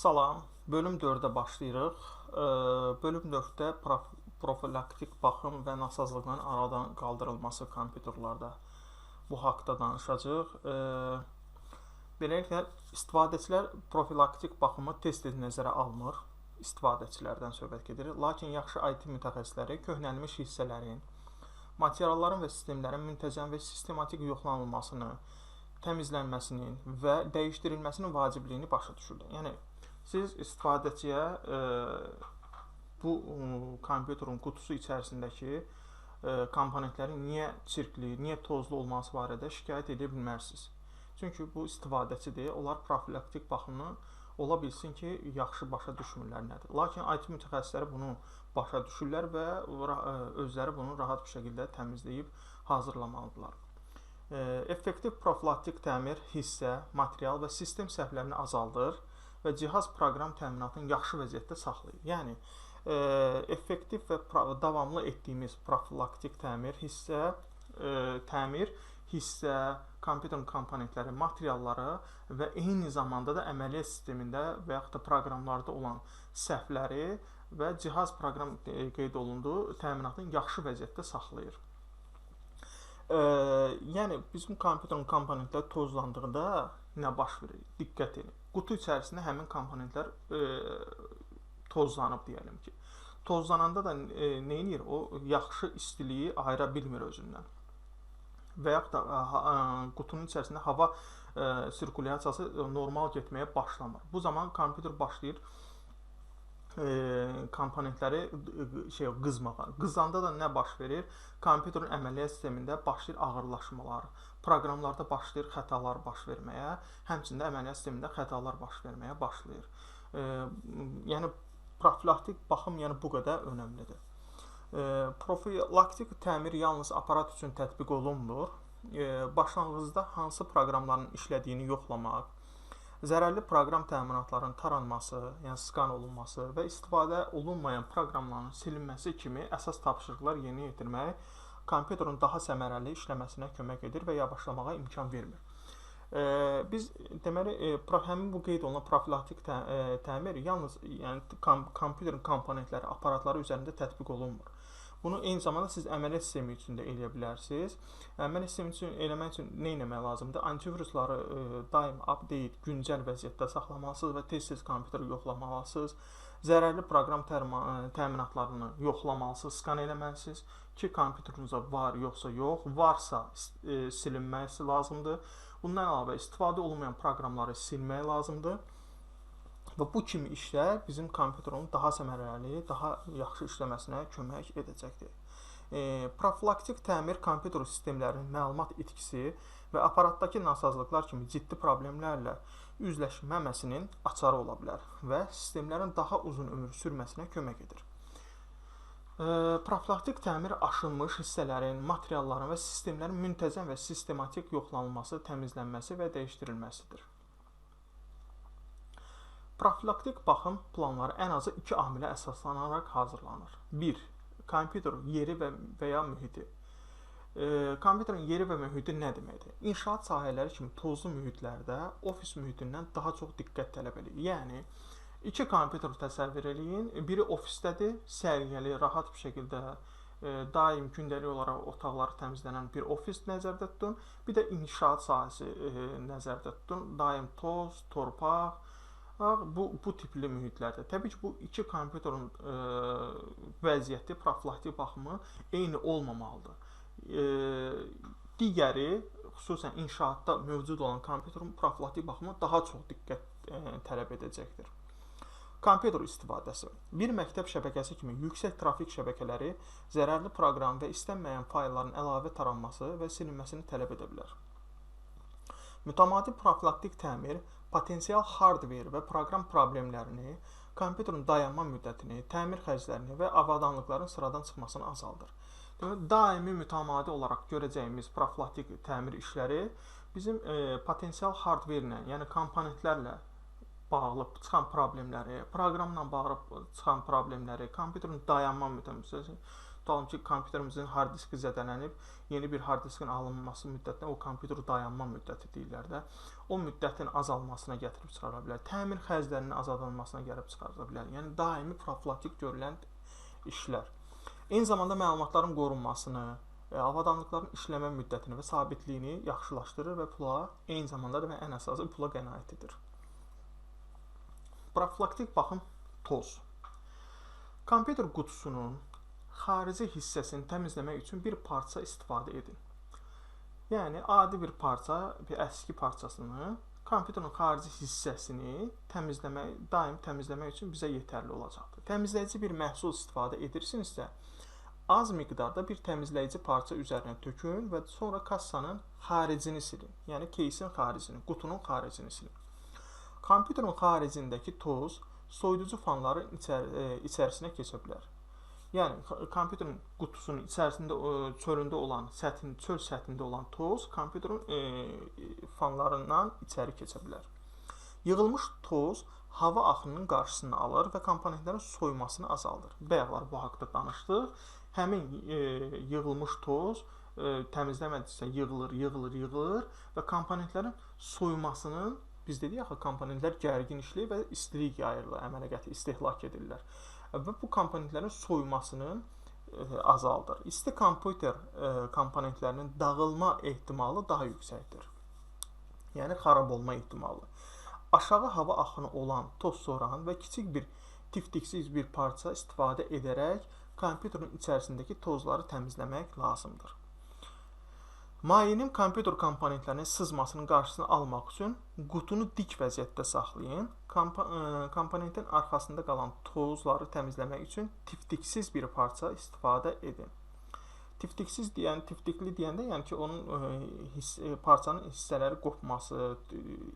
Salam. Bölüm 4-ə başlayırıq. Bölüm 4-də prof profilaktik baxım və nasazlığın aradan qaldırılması kompüterlərdə bu haqqda danışacağıq. Beləliklə istifadəçilər profilaktik baxımı tez-tez nəzərə almır. İstifadəçilərdən söhbət gedir. Lakin yaxşı IT mütəxəssisləri köhnəlmiş hissələrin, materialların və sistemlərin müntəzəm və sistematik yoxlanılmasını, təmizlənməsinin və dəyişdirilməsinin vacibliyini başa düşürlər. Yəni siz istifadəçiyə e, bu kompüterin qutusu içərisindəki e, komponentlərin niyə çirkli, niyə tozlu olması barədə şikayət edə bilmərsiniz. Çünki bu istifadəçidir. Onlar profilaktik baxımını ola bilsin ki, yaxşı başa düşmürlər nədir. Lakin IT mütəxəssisləri bunu başa düşürlər və e, özləri bunu rahat bir şəkildə təmizləyib hazırlamalıdırlar. Effektiv profilaktik təmir hissə, material və sistem səhvlərini azaldır və cihaz proqram təminatını yaxşı vəziyyətdə saxlayır. Yəni e, effektiv və davamlı etdiyimiz profilaktik təmir hissə, e, təmir hissə, kompüter komponentləri, materialları və eyni zamanda da əməliyyat sistemində və yaxud da proqramlarda olan səhvləri və cihaz proqram qeyd olunduğu təminatını yaxşı vəziyyətdə saxlayır. E, yəni bizim kompüterin komponentləri tozlandığında nə baş verir? Diqqət edin qutu içərisində həmin komponentlər e, tozlanıb deyəlim ki. Tozlananda da e, nə edir? O yaxşı istiliyi ayıra bilmir özündən. Və yaxud da e, qutunun içərisində hava e, sirkulyasiyası normal getməyə başlamır. Bu zaman kompüter başlayır e, komponentləri şey qızmağa. Qızanda da nə baş verir? Kompüterin əməliyyat sistemində başlayır ağırlaşmalar proqramlarda başlayır xətalar baş verməyə, həmçində əməliyyat sistemində xətalar baş verməyə başlayır. E, yəni profilaktik baxım yəni bu qədər önəmlidir. E, profilaktik təmir yalnız aparat üçün tətbiq olunmur. E, başlanğıcda hansı proqramların işlədiyini yoxlamaq, zərərli proqram təminatlarının taranması, yəni skan olunması və istifadə olunmayan proqramların silinməsi kimi əsas tapşırıqlar yerinə yetirmək kompüterin daha səmərəli işləməsinə kömək edir və yavaşlamağa imkan vermir. E, biz deməli e, həmin bu qeyd olunan profilaktik tə, e, təmir yalnız yəni kom kompüterin komponentləri, aparatları üzərində tətbiq olunmur. Bunu eyni zamanda siz əməliyyat sistemi üçün də eləyə bilərsiniz. Əməliyyat sistemi üçün eləmək üçün nə etmək lazımdır? Antivirusları e, daim update, güncəl vəziyyətdə saxlamalısınız və tez-tez kompüteri yoxlamalısınız. Zərərli proqram təminatlarını yoxlamalısınız, skan eləməlisiniz ki, kompüterinizdə var, yoxsa yox. Varsa e, silinməsi lazımdır. Bundan əlavə istifadə olunmayan proqramları silmək lazımdır. Və bu kimi işlər bizim kompüterin daha səmərəli, daha yaxşı işləməsinə kömək edəcəkdir. E, profilaktik təmir kompüter sistemlərinin məlumat itkisi və aparatdakı nasazlıqlar kimi ciddi problemlərlə üzləşməməsinin açarı ola bilər və sistemlərin daha uzun ömür sürməsinə kömək edir. Profilaktik təmir aşınmış hissələrin, materialların və sistemlərin müntəzəm və sistematik yoxlanılması, təmizlənməsi və dəyişdirilməsidir. Profilaktik baxım planları ən azı 2 amilə əsaslanaraq hazırlanır. 1. Kompüter yeri və, və ya mühiti. E, kompüterin yeri və mühiti nə deməkdir? İnşaat sahələri kimi tozlu mühitlərdə ofis mühitindən daha çox diqqət tələb edir. Yəni İki kompüter təsəvvür eləyin. Biri ofisdədir, səliqəli, rahat bir şəkildə e, daim gündəlik olaraq otaqları təmizlənən bir ofis nəzərdə tutun. Bir də inşaat sahəsi e, nəzərdə tutun. Daim toz, torpaq, bu bu tipli mühitlərdə. Təbii ki, bu iki kompüterin e, vəziyyəti profilaktik baxımı eyni olmamalıdır. E, digəri xüsusən inşaatda mövcud olan kompüterin profilaktik baxımı daha çox diqqət e, tələb edəcəkdir. Kompüter istifadəsi. Bir məktəb şəbəkəsi kimi yüksək trafik şəbəkələri zərərli proqram və istənməyən faylların əlavə taranması və silinməsini tələb edə bilər. Mütəmadi profilaktik təmir potensial hardver və proqram problemlərini, kompüterin dayanma müddətini, təmir xərclərini və avadanlıqların sıradan çıxmasını azaldır. Deməli, daimi mütəmadi olaraq görəcəyimiz profilaktik təmir işləri bizim e, potensial hardverlə, yəni komponentlərlə bağlı çıxan problemləri, proqramla bağlı çıxan problemləri, kompüterin dayanma müddəti, tutalım ki, kompüterimizin hard diski zədələnib, yeni bir hard diskin alınması müddətinə o kompüter dayanma müddəti deyirlər də. O müddətin azalmasına gətirib çıxara bilər. Təmir xərclərinin azaldılmasına gəlib çıxara bilər. Yəni daimi profilaktik görülən işlər. Eyni zamanda məlumatların qorunmasını, e, avadanlıqların işləmə müddətini və sabitliyini yaxşılaşdırır və pula eyni zamanda da və ən əsası pula qənaət edir. Profilaktik baxım toz. Kompüter qutusunun xarici hissəsini təmizləmək üçün bir parça istifadə edin. Yəni adi bir parça, bir əski parçasını kompüterin xarici hissəsini təmizləmək, daim təmizləmək üçün bizə yetərli olacaqdır. Təmizləyici bir məhsul istifadə edirsinizsə, az miqdarda bir təmizləyici parça üzərinə tökün və sonra kassanın xaricini silin. Yəni keysin xaricini, qutunun xaricini silin. Kompüterin xaricindəki toz soyuducu fanların içər e, içərisinə keçə bilər. Yəni kompüterin qutusunun içərisində e, çölündə olan, sətin çöl səthində olan toz kompüterin e, fanlarından içəri keçə bilər. Yığılmış toz hava axınının qarşısını alır və komponentlərin soyumasını azaldır. Bayaqlar bu haqqda danışdıq. Həmin e, yığılmış toz e, təmizləmədiksə yığılır, yığılır, yığılır və komponentlərin soyumasının biz dedik axı komponentlər gərgin işləyir və istilik yayırlar, əmələ gətirir, istehlak edirlər. Və bu komponentlərin soyumasını e, azaldır. İsti kompüter e, komponentlərinin dağılma ehtimalı daha yüksəkdir. Yəni xarab olma ehtimalı. Aşağı hava axını olan toz soran və kiçik bir tiftiksiz bir parça istifadə edərək kompüterin içərisindəki tozları təmizləmək lazımdır. Mayenin kompüter komponentlərinin sızmasının qarşısını almaq üçün qutunu dik vəziyyətdə saxlayın. Komp e, komponentin arxasında qalan tozları təmizləmək üçün tiftiksiz bir parça istifadə edin. Tiftiksiz deyən, tiftikli deyəndə, yəni ki, onun e, hiss, e, parçanın hissələri qopması,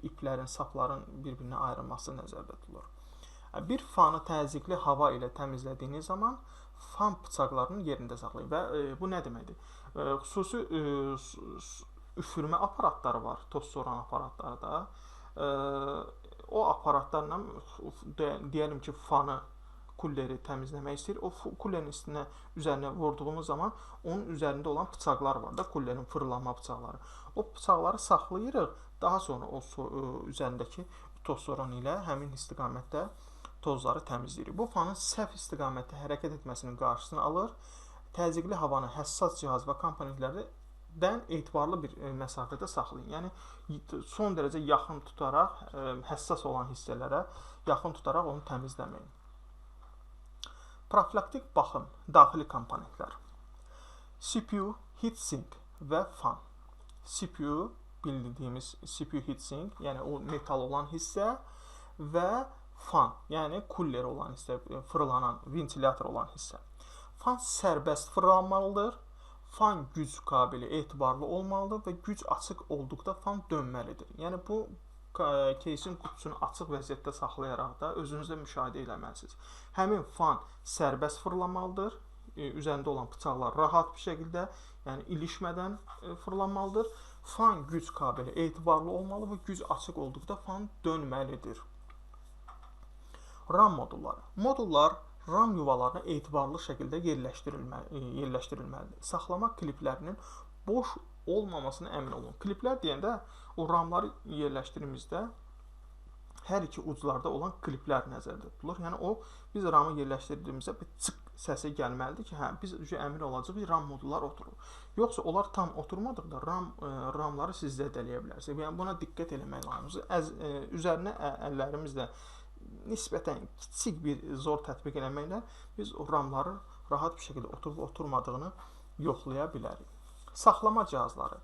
iplərin, sapların bir-birinə ayrılması nəzərdə tutulur. Bir fanı təzyiqli hava ilə təmizlədiyiniz zaman fan bıçaqlarını yerində saxlayın və e, bu nə deməkdir? Xüsusi üfürmə aparatları var, toz soran aparatları da. O aparatlarla deyəlim ki, fanı kulleri təmizləmək istəyir. O kullerin üstünə üzərinə vurduğumuz zaman onun üzərində olan bıçaqlar var da, kullerin fırlanma bıçaqları. O bıçaqları saxlayırıq. Daha sonra o üzərindəki toz soran ilə həmin istiqamətdə tozları təmizləyirik. Bu fanın səhv istiqamətdə hərəkət etməsinin qarşısını alır. Təzyiqli havanı həssas cihaz və komponentlərdən etibarlı bir e, məsafədə saxlayın. Yəni son dərəcə yaxın tutaraq e, həssas olan hissələrə yaxın tutaraq onu təmizləməyin. Profilaktik baxım, daxili komponentlər. CPU, heatsink və fan. CPU bildiyimiz CPU heatsink, yəni o metal olan hissə və fan, yəni kuller olan hissə, e, fırlanan, ventilyator olan hissə. Fan sərbəst fırlanmalıdır. Fan güc qabili etibarlı olmalıdır və güc açıq olduqda fan dönməlidir. Yəni bu keysin qutusunu açıq vəziyyətdə saxlayaraq da özünüzdə müşahidə etməlisiniz. Həmin fan sərbəst fırlanmalıdır. E, üzərində olan bıçaqlar rahat bir şəkildə, yəni ilişmədən e, fırlanmalıdır. Fan güc qabili etibarlı olmalı və güc açıq olduqda fan dönməlidir. RAM modulları. Modullar RAM yuvalarına etibarlı şəkildə yerləşdirilməli, e, yerləşdirilməlidir. Saxlama kliplərinin boş olmamasına əmin olun. Kliplər deyəndə o RAM-ları yerləşdirimizdə hər iki uclarda olan kliplər nəzərdə tutulur. Yəni o biz RAM-ı yerləşdirdiyimizdə bir çık səsi gəlməlidir ki, hə biz əmin olacağıq ki, RAM modullar oturur. Yoxsa onlar tam oturmadıqda RAM ə, e, RAM-ları siz zədələyə bilərsiniz. Yəni buna diqqət etmək lazımdır. Əz, ə, e, üzərinə əllərimizlə nisbətən kiçik bir zor tətbiq eləməklə biz o RAM-ların rahat bir şəkildə oturub oturmadığını yoxlaya bilərik. Saxlama cihazları.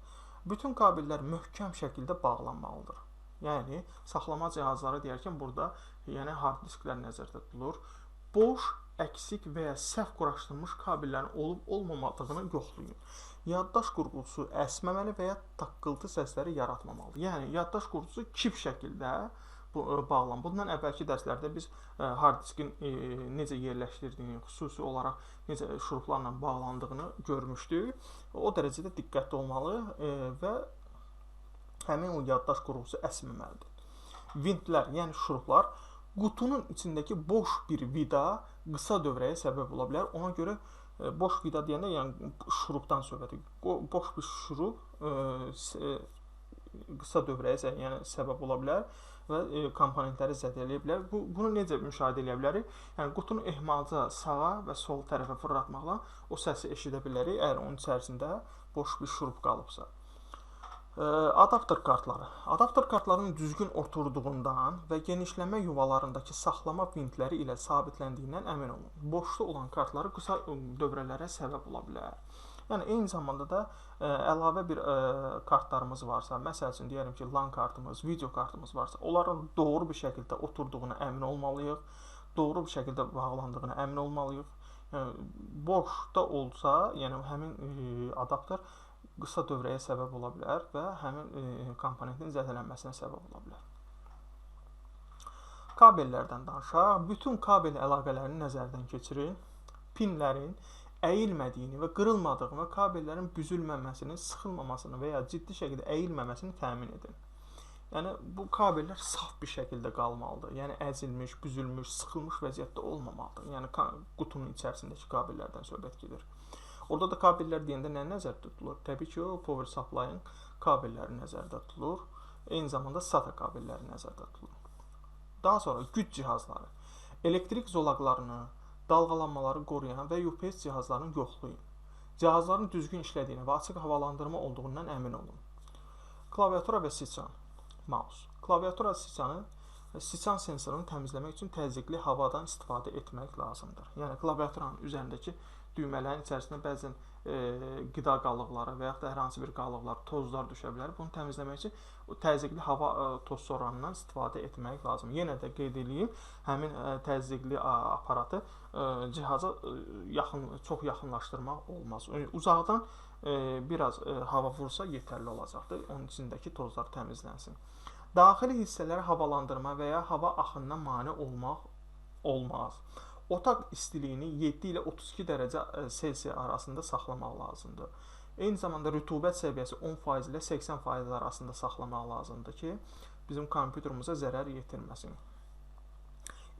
Bütün kabellər möhkəm şəkildə bağlanmalıdır. Yəni saxlama cihazları deyərkən burada yəni hard disklər nəzərdə tutulur. Boş, əksik və ya səhv quraşdırılmış kabellərin olub-olmamadığını yoxlayın. Yaddaş qurğusu əsməməli və ya taqqıltı səsləri yaratmamalıdır. Yəni yaddaş qurğusu kip şəkildə bağlan. Bundan əvvəlki dərslərdə biz e, hard diskin e, necə yerləşdirdiyini, xüsusi olaraq necə şuruplarla bağlandığını görmüşdük. O dərəcədə diqqətli olmalı və həmin o yaddaş qurğusu əsməməlidir. Vintlər, yəni şuruplar qutunun içindəki boş bir vida qısa dövrəyə səbəb ola bilər. Ona görə E, boş vida deyəndə yəni şurubdan söhbət gedir. Boş bir şurub e, qısa dövrəyə yəni səbəb ola bilər və e, komponentləri zədələyə bilər. Bu bunu necə müşahidə edə bilərik? Yəni qutunu ehmalca sağa və sol tərəfə fırlatmaqla o səsi eşidə bilərik, əgər onun içərisində boş bir şurub qalıbsa. E, adapter kartları. Adapter kartların düzgün oturduğundan və genişləmə yuvalarındakı saxlama vintləri ilə sabitləndiyindən əmin olun. Boşda olan kartları qısa dövrələrə səbəb ola bilər. Yəni eyni zamanda da ə, e, əlavə bir ə, e, kartlarımız varsa, məsəl üçün deyəlim ki, LAN kartımız, video kartımız varsa, onların doğru bir şəkildə oturduğuna əmin olmalıyıq. Doğru bir şəkildə bağlandığına əmin olmalıyıq. Yəni boşda olsa, yəni həmin ə, adapter qısa dövrəyə səbəb ola bilər və həmin ə, komponentin zədələnməsinə səbəb ola bilər. Kabellərdən danışaq. Bütün kabel əlaqələrini nəzərdən keçirin. Pinlərin əyilmədiyini və qırılmadığını və kabellərin büzülməməsinin, sıxılmamasını və ya ciddi şəkildə əyilməməsini təmin edin. Yəni bu kabellər saf bir şəkildə qalmalıdır. Yəni əzilmiş, büzülmüş, sıxılmış vəziyyətdə olmamalıdır. Yəni qutunun içərisindəki kabellərdən söhbət gedir. Orada da kabellər deyəndə nə nəzərdə tutulur? Təbii ki, o power supply-ın kabelləri nəzərdə tutulur. Eyni zamanda SATA kabelləri nəzərdə tutulur. Daha sonra güc cihazları. Elektrik zolaqlarını, dalğalanmaları qoruyan və UPS cihazlarını yoxlayın. Cihazların düzgün işlədiyini və açıq havalandırma olduğundan əmin olun. Klaviatura və siçan, mouse. Klaviatura siçanı siçan sensorunu təmizləmək üçün təzyiqli havadan istifadə etmək lazımdır. Yəni klaviaturanın üzərindəki düymələrin içərisinə bəzən e, qida qalıqları və yaxud da hər hansı bir qalıqlar, tozlar düşə bilər. Bunu təmizləmək üçün o təzyiqli hava e, toz soranından istifadə etmək lazım. Yenə də qeyd edeyim, həmin e, təzyiqli aparatı e, cihaza e, yaxın çox yaxınlaşdırmaq olmaz. Uzaqdan e, biraz e, hava vursa yetərli olacaqdır. Onun içindəki tozlar təmizlənsin. Daxili hissələri havalandırma və ya hava axınına mane olmaq olmaz. Otaq istiliyini 7 ilə 32 dərəcə e, Selsiya arasında saxlamaq lazımdır. Eyni zamanda rütubət səviyyəsi 10% ilə 80% arasında saxlamaq lazımdır ki, bizim kompüterimizə zərər yetirməsin.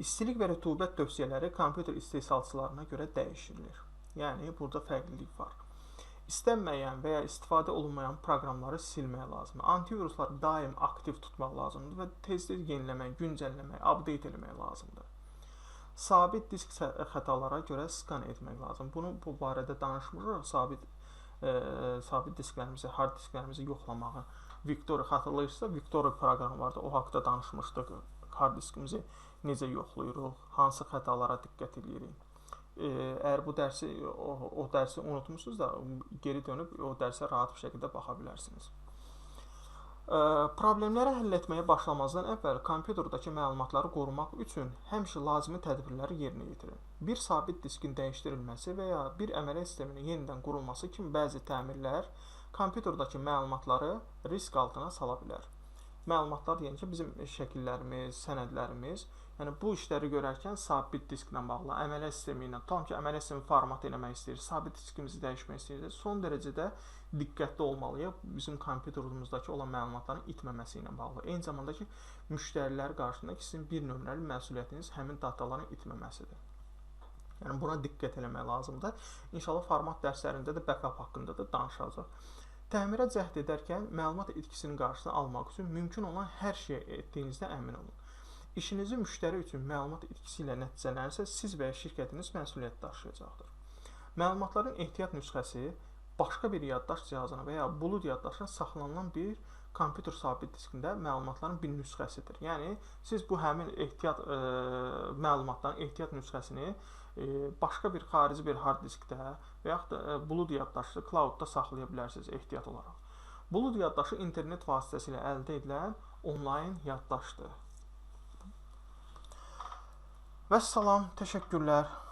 İstilik və rütubət tövsiyələri kompüter istehsalçılarına görə dəyişilir. Yəni burada fərqlilik var. İstənməyən və ya istifadə olunmayan proqramları silmək lazımdır. Antivirusları daim aktiv tutmaq lazımdır və tez-tez yeniləmək, güncəlləmək, update etmək lazımdır sabit disk xətalara görə skan etmək lazım. Bunu bu barədə danışmırıq. Sabit e, sabit disklərimizi, hard disklərimizi yoxlamağı. Victoria xatırlayırsınızsa, Victoria proqramı vardı. O haqqda danışmışdıq. Hard diskimizi necə yoxlayırıq, hansı xətalara diqqət edirik. E, əgər bu dərsi o, o dərsi unutmusunuz da geri dönüb o dərsə rahat bir şəkildə baxa bilərsiniz. Problemləri həll etməyə başlamazdan əvvəl kompüterdəki məlumatları qorumaq üçün həmişə lazımi tədbirləri yerinə yetirin. Bir sabit diskin dəyişdirilməsi və ya bir əməliyyat sisteminin yenidən qurulması kimi bəzi təmirlər kompüterdəki məlumatları risk altına sala bilər. Məlumatlar deyəndə ki, bizim şəkillərimiz, sənədlərimiz Yəni bu işləri görərkən sabit disklə bağlı, əməliyyat sistemi ilə, tam ki, əməliyyat sistemi format eləmək istəyir, sabit diskimizi dəyişmək istəyir. Son dərəcədə diqqətli olmalıyıq bizim kompüterimizdəki olan məlumatların itməməsi ilə bağlı. Eyni zamanda ki, müştərilər qarşısında ki, sizin bir nömrəli məsuliyyətiniz həmin dataların itməməsidir. Yəni buna diqqət eləmək lazımdır. İnşallah format dərslərində də backup haqqında da danışacağıq. Təmirə cəhd edərkən məlumat itkisinin qarşısını almaq üçün mümkün olan hər şeyi etdiyinizdə əmin olun. İşinizi müştəri üçün məlumat itkisi ilə nəticələnirsə, siz və ya şirkətiniz məsuliyyət daşıyacaqdır. Məlumatların ehtiyat nüsxəsi başqa bir yaddaş cihazına və ya bulud yaddaşına saxlanılan bir kompüter sabit diskində məlumatların bir nüsxəsidir. Yəni siz bu həmin ehtiyat e, məlumatların ehtiyat nüsxəsini e, başqa bir xarici bir hard diskdə və yaxud da e, bulud yaddaşlı cloudda saxlaya bilərsiniz ehtiyat olaraq. Bulud yaddaşı internet vasitəsilə əldə edilən onlayn yaddaşdır. Vəssalam, təşəkkürlər.